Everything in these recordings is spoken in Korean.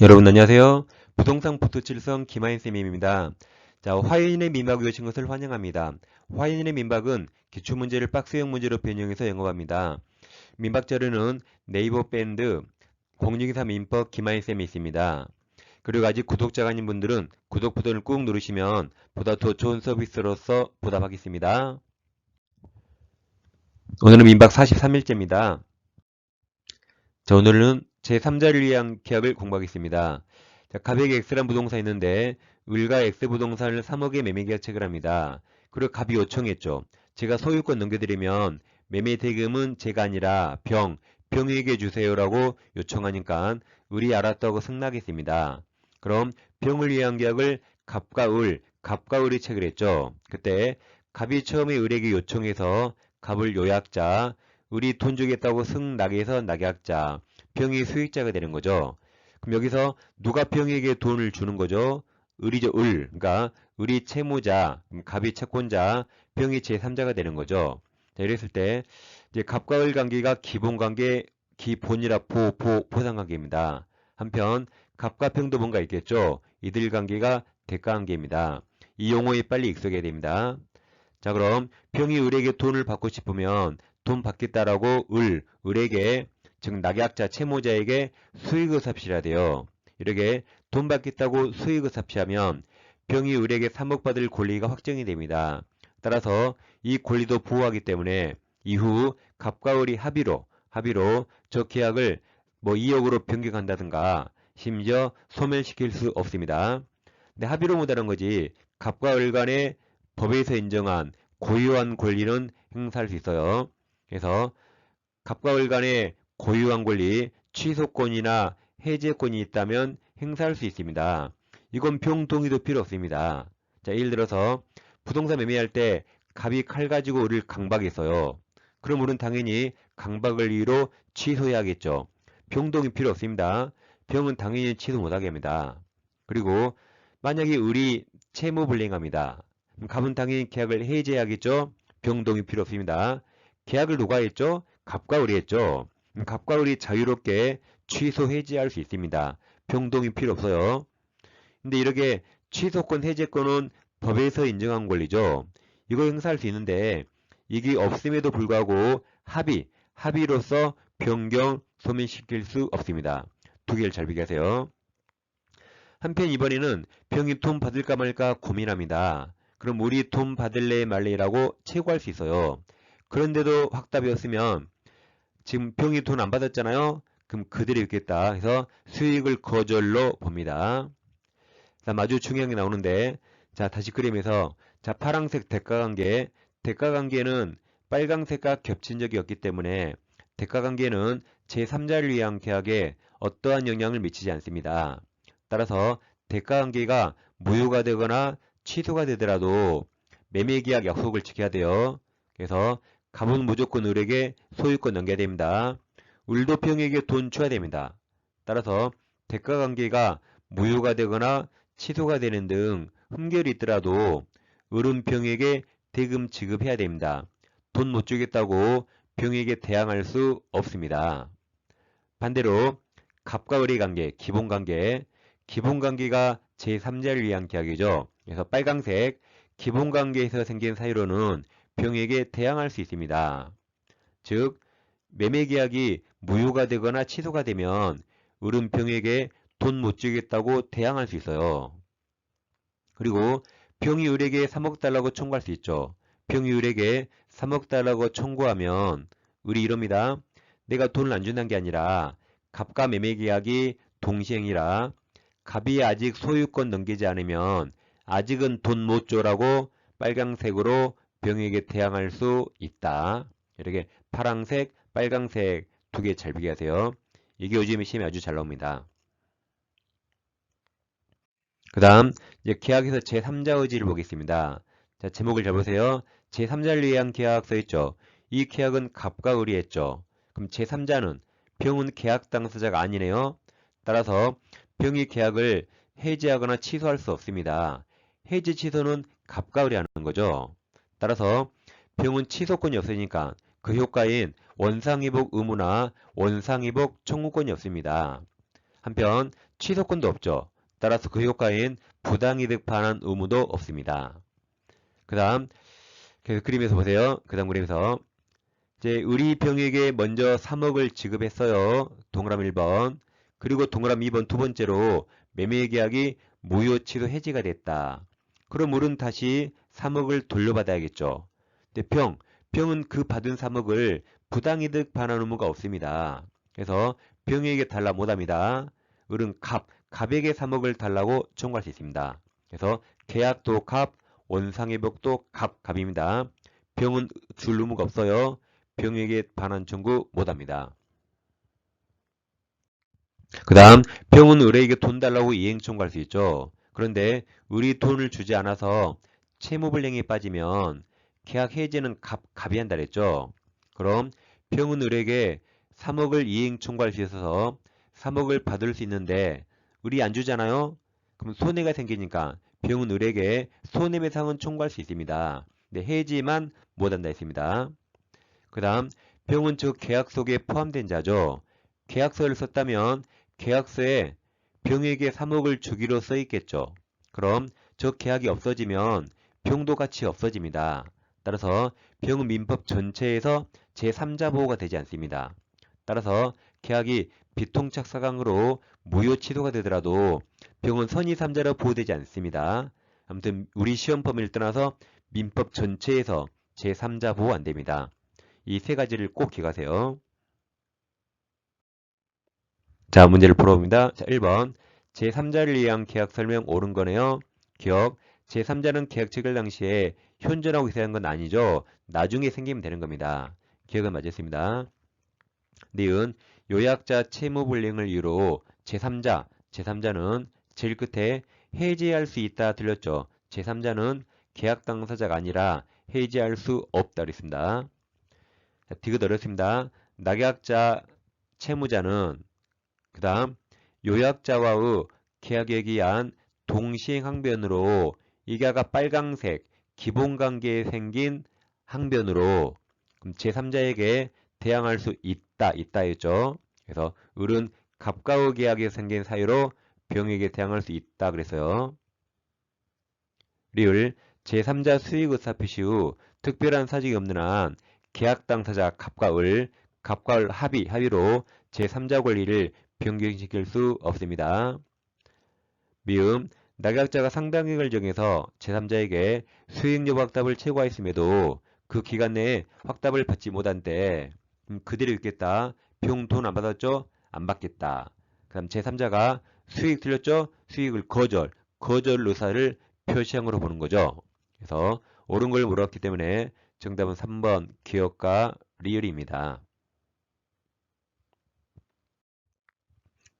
여러분 안녕하세요. 부동산 포토칠성 김하인 쌤입니다. 자, 화인의 민박이 오신 것을 환영합니다. 화인의 민박은 기출 문제를 박스형 문제로 변형해서 영업합니다. 민박 자료는 네이버 밴드 0624 민법 김하인 쌤이 있습니다. 그리고 아직 구독자가 아닌 분들은 구독 버튼을 꾹 누르시면 보다 더 좋은 서비스로서 보답하겠습니다. 오늘은 민박 43일째입니다. 자, 오늘은 제3자를 위한 계약을 공부하겠습니다. 자, 갑에게 X란 부동산이 있는데 을과 X 부동산을 3억에 매매 계약책을 합니다. 그리고 갑이 요청했죠. 제가 소유권 넘겨드리면 매매 대금은 제가 아니라 병, 병에게 주세요라고 요청하니까 을이 알았다고 승낙했습니다. 그럼 병을 위한 계약을 갑과 을, 갑과 을이 체결했죠. 그때 갑이 처음에 을에게 요청해서 갑을 요약자, 을이 돈 주겠다고 승낙해서 낙약자, 병이 수익자가 되는 거죠. 그럼 여기서 누가 병에게 돈을 주는 거죠? 을이죠, 을. 그러니까 을이 채무자, 갑이 채권자, 병이 제3자가 되는 거죠. 자, 이랬을 때 이제 갑과 을 관계가 기본 관계, 기본이라 보, 보, 보상 관계입니다. 한편 갑과 병도 뭔가 있겠죠. 이들 관계가 대가 관계입니다. 이 용어에 빨리 익숙해야 됩니다. 자, 그럼 병이 을에게 돈을 받고 싶으면 돈 받겠다라고 을, 을에게 즉 낙약자 채무자에게 수익을 삽시해야 돼요. 이렇게 돈 받겠다고 수익을 삽시하면 병이 을에게 3억 받을 권리가 확정이 됩니다. 따라서 이 권리도 보호하기 때문에 이후 갑과 을이 합의로 합의로 저 계약을 뭐 2억으로 변경한다든가 심지어 소멸시킬 수 없습니다. 근데 합의로 못하는 거지 갑과 을 간의 법에서 인정한 고유한 권리는 행사할 수 있어요. 그래서 갑과 을 간의 고유한 권리, 취소권이나 해제권이 있다면 행사할 수 있습니다. 이건 병동의도 필요 없습니다. 자, 예를 들어서 부동산 매매할 때 갑이 칼 가지고 을을 강박했어요. 그럼 우리는 당연히 강박을 이유로 취소해야겠죠. 병동이 필요 없습니다. 병은 당연히 취소 못하게 합니다. 그리고 만약에 을이 채무 불이행합니다. 갑은 당연히 계약을 해제해야겠죠. 병동이 필요 없습니다. 계약을 누가 했죠? 갑과 을이 했죠. 갑과 을이 자유롭게 취소 해지할 수 있습니다. 병동이 필요 없어요. 근데 이렇게 취소권 해제권은 법에서 인정한 권리죠. 이거 행사할 수 있는데 이게 없음에도 불구하고 합의, 합의로서 변경, 소멸시킬 수 없습니다. 두 개를 잘 비교하세요. 한편 이번에는 병이 돈 받을까 말까 고민합니다. 그럼 우리 돈 받을래 말래라고 최고할 수 있어요. 그런데도 확답이었으면 지금 병이 돈 안 받았잖아요. 그럼 그대로 있겠다. 해서 수익을 거절로 봅니다. 자, 마주 중요한 게 나오는데 자, 다시 그림에서 자, 파랑색 대가관계 대가관계는 빨강색과 겹친 적이 없기 때문에 대가관계는 제3자를 위한 계약에 어떠한 영향을 미치지 않습니다. 따라서 대가관계가 무효가 되거나 취소가 되더라도 매매계약 약속을 지켜야 돼요. 그래서 갑은 무조건 을에게 소유권 넘겨야 됩니다. 을도 병에게 돈 줘야 됩니다. 따라서 대가관계가 무효가 되거나 취소가 되는 등 흠결이 있더라도 을은 병에게 대금 지급해야 됩니다. 돈 못 주겠다고 병에게 대항할 수 없습니다. 반대로 갑과 을의 관계, 기본관계, 기본관계가 제3자를 위한 계약이죠. 그래서 빨강색 기본관계에서 생긴 사유로는 병에게 대항할 수 있습니다. 즉 매매계약이 무효가 되거나 취소가 되면 을은 병에게 돈 못 주겠다고 대항할 수 있어요. 그리고 병이 을에게 3억 달라고 청구할 수 있죠. 병이 을에게 3억 달라고 청구하면 을이 이럽니다. 내가 돈을 안 준다는 게 아니라 갑과 매매계약이 동시행이라 갑이 아직 소유권 넘기지 않으면 아직은 돈 못 줘라고 빨강색으로 병에게 대항할 수 있다. 이렇게 파랑색, 빨강색 두 개 잘 비교하세요. 이게 요즘 시험에 아주 잘 나옵니다. 그 다음 이제 계약에서 제3자 의지를 보겠습니다. 자 제목을 잘 보세요. 제3자를 위한 계약 써있죠. 이 계약은 갑과 을이 했죠. 그럼 제3자는 병은 계약 당사자가 아니네요. 따라서 병이 계약을 해지하거나 취소할 수 없습니다. 해지 취소는 갑과 을이 하는 거죠. 따라서 병은 취소권이 없으니까 그 효과인 원상회복 의무나 원상회복 청구권이 없습니다. 한편 취소권도 없죠. 따라서 그 효과인 부당이득 반환 의무도 없습니다. 그 다음 그림에서 보세요. 그 다음 그림에서 이제 우리 병에게 먼저 3억을 지급했어요. 동그라미 1번. 그리고 동그라미 2번 두 번째로 매매 계약이 무효 취소 해지가 됐다. 그럼 우리는 다시 3억을 돌려받아야겠죠. 근데 병, 병은 그 받은 3억을 부당이득 반환 의무가 없습니다. 그래서 병에게 달라 못합니다. 을은 갑, 갑에게 3억을 달라고 청구할 수 있습니다. 그래서 계약도 갑, 원상회복도 갑, 갑입니다. 병은 줄 의무가 없어요. 병에게 반환 청구 못합니다. 그 다음 병은 의뢰에게 돈 달라고 이행 청구할 수 있죠. 그런데 우리 돈을 주지 않아서 채무불량에 빠지면 계약 해지는 갑, 갑이 한다 그랬죠. 그럼 병은 의뢰에게 3억을 이행 청구할 수 있어서 3억을 받을 수 있는데 우리 안 주잖아요. 그럼 손해가 생기니까 병은 의뢰에게 손해배상은 청구할 수 있습니다. 근데 해지만 못한다 했습니다. 그 다음 병은 즉 계약 속에 포함된 자죠. 계약서를 썼다면 계약서에 병에게 3억을 주기로 써 있겠죠. 그럼 저 계약이 없어지면 병도 같이 없어집니다. 따라서 병은 민법 전체에서 제3자 보호가 되지 않습니다. 따라서 계약이 비통착 사강으로 무효 취소가 되더라도 병은 선의 3자로 보호되지 않습니다. 아무튼 우리 시험 범위를 떠나서 민법 전체에서 제3자 보호 안 됩니다. 이 세 가지를 꼭 기억하세요. 자, 문제를 풀어봅니다. 자, 1번. 제3자를 위한 계약 설명 옳은 거네요. 기억. 제3자는 계약 체결 당시에 현존하고 있어야 하는 건 아니죠. 나중에 생기면 되는 겁니다. 기억은 맞았습니다. 니은 요약자 채무 불이행을 이유로 제3자, 제3자는 제일 끝에 해지할 수 있다 들렸죠. 제3자는 계약 당사자가 아니라 해지할 수 없다 그랬습니다. 자, 디귿 어렵습니다. 낙약자 채무자는 그 다음 요약자와의 계약에 기한 동시행 항변으로 아까 빨강색 기본 관계에 생긴 항변으로 그럼 제3자에게 대항할 수 있다 있다 했죠. 그래서 을은 갑과의 계약에 생긴 사유로 병에게 대항할 수 있다 그랬어요. 리을 제3자 수익 의사 표시 후 특별한 사직이 없는 한 계약 당사자 갑과 을, 갑과 을 합의, 합의로 제3자 권리를 변경시킬 수 없습니다. 미음, 낙약자가 상당액을 정해서 제3자에게 수익 여부 확답을 최고하였음에도 그 기간 내에 확답을 받지 못한 때 음, 그대로 있겠다. 병돈안 받았죠? 안 받겠다. 그럼 제3자가 수익 틀렸죠? 수익을 거절, 거절 의사를 표시항으로 보는 거죠. 그래서 옳은 걸 물었기 때문에 정답은 3번 기억과 리을입니다.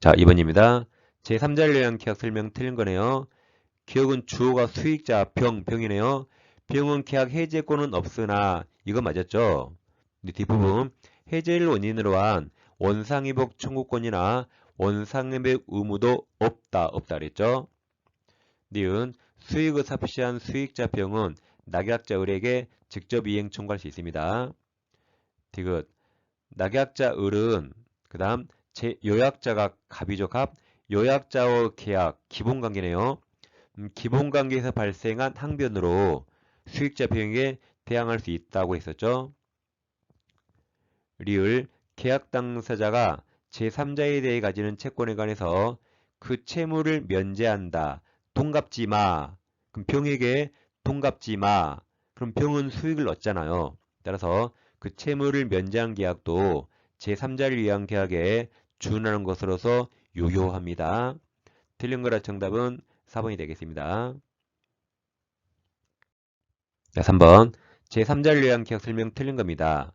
자, 2번입니다. 제3자를 위한 계약 설명 틀린 거네요. 기억은 주어가 수익자 병, 병이네요. 병은 계약 해제권은 없으나 이거 맞았죠? 근데 뒷부분 해제를 원인으로 한 원상회복 청구권이나 원상회복 의무도 없다, 없다 그랬죠? 니은 수익을 삽시한 수익자 병은 낙약자 을에게 직접 이행 청구할 수 있습니다. 디귿 낙약자 을은 그 다음 제 요약자가 갑이죠. 갑. 요약자와 계약 기본관계네요. 음, 기본관계에서 발생한 항변으로 수익자 비용에 대항할 수 있다고 했었죠. 리을 계약 당사자가 제3자에 대해 가지는 채권에 관해서 그 채무를 면제한다. 돈 갚지 마. 그럼 병에게 돈 갚지 마. 그럼 병은 수익을 얻잖아요. 따라서 그 채무를 면제한 계약도 제3자를 위한 계약에 준하는 것으로서 유효합니다. 틀린 거라 정답은 4번이 되겠습니다. 자, 3번. 제3자를 위한 계약 설명 틀린 겁니다.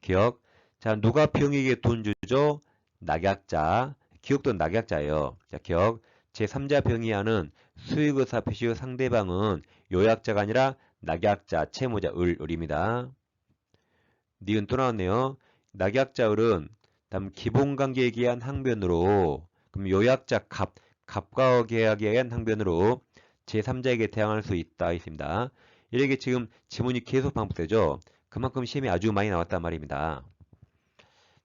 기억. 자, 누가 병에게 돈 주죠? 낙약자. 기억도 낙약자예요. 자, 기억. 제3자 병이하는 수익 의사 표시 후 상대방은 요약자가 아니라 낙약자, 채무자, 을, 을입니다. 니은 또 나왔네요. 낙약자, 을은 다음 기본관계에 기한 항변으로 그럼 요약자 갑, 갑과 계약에 의한 항변으로 제3자에게 대항할 수 있다 있습니다. 이렇게 지금 지문이 계속 반복되죠. 그만큼 시험이 아주 많이 나왔단 말입니다.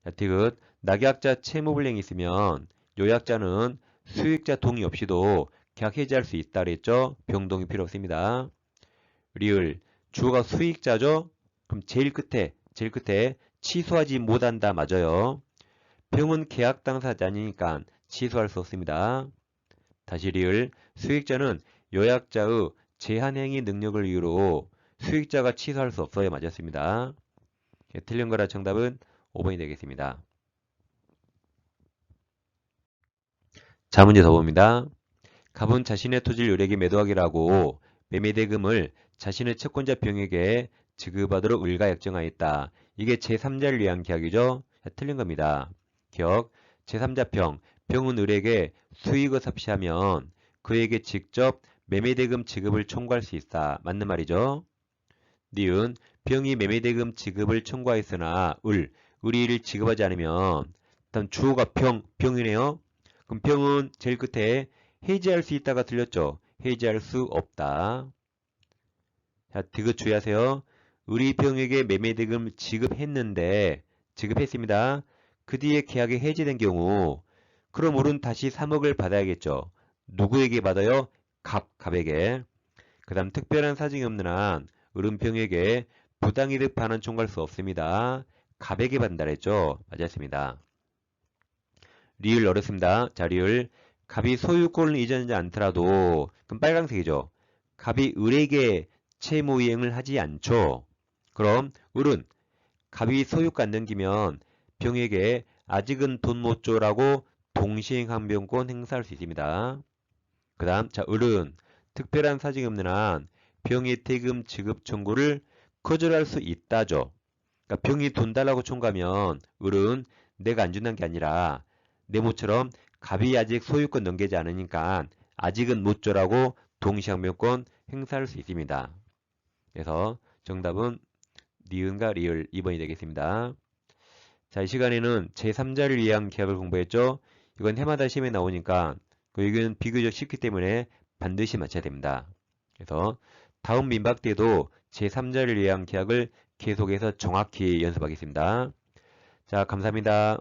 자, 디귿 낙약자 채무불량이 있으면 요약자는 수익자 동의 없이도 계약 해지할 수 있다 그랬죠? 병동의 필요 없습니다. 리을 주어가 수익자죠? 그럼 제일 끝에 제일 끝에 취소하지 못한다 맞아요. 병은 계약 당사자니까 취소할 수 없습니다. 다시 리을 수익자는 요약자의 제한행위 능력을 이유로 수익자가 취소할 수 없어요. 맞았습니다. 예, 틀린 거라 정답은 5번이 되겠습니다. 자 문제 더 봅니다. 갑은 자신의 토지를 요력에 매도하기라고 매매대금을 자신의 채권자 병에게 지급하도록 을가 약정하였다. 이게 제3자를 위한 계약이죠. 자, 틀린 겁니다. 기억 제3자 병, 병은 을에게 수익을 섭취하면 그에게 직접 매매대금 지급을 청구할 수 있다. 맞는 말이죠. 니은 병이 매매대금 지급을 청구하였으나 을, 을이 이를 지급하지 않으면 일단 주어가 병, 병이네요. 그럼 병은 제일 끝에 해지할 수 있다가 들렸죠. 해지할 수 없다. 자, 디귿 주의하세요. 을이 병에게 매매대금 지급했는데 지급했습니다. 그 뒤에 계약이 해지된 경우 그럼 을은 다시 3억을 받아야겠죠. 누구에게 받아요? 갑, 갑에게. 그 다음 특별한 사정이 없는 한 을은병에게 부당이득 반환 청구할 수 없습니다. 갑에게 그랬죠. 맞았습니다. 리을 어렵습니다. 자, 리을. 갑이 소유권을 이전하지 않더라도 그럼 빨강색이죠. 갑이 을에게 채무 이행을 하지 않죠. 그럼 을은 갑이 소유권 안 넘기면 병에게 아직은 돈 못 줘라고 동시행항변권 행사할 수 있습니다. 그 다음 자 을은 특별한 사정이 없는 한 병의 대금 지급 청구를 거절할 수 있다죠. 그러니까 병이 돈 달라고 청구하면 을은 내가 안 준다는 게 아니라 네모처럼 갑이 아직 소유권 넘기지 않으니까 아직은 못 줘라고 동시항변권 행사할 수 있습니다. 그래서 정답은 니은과 리을 2번이 되겠습니다. 자, 이 시간에는 제3자를 위한 계약을 공부했죠. 이건 해마다 시험에 나오니까 그 이건 비교적 쉽기 때문에 반드시 맞춰야 됩니다. 그래서 다음 민박 때도 제3자를 위한 계약을 계속해서 정확히 연습하겠습니다. 자, 감사합니다.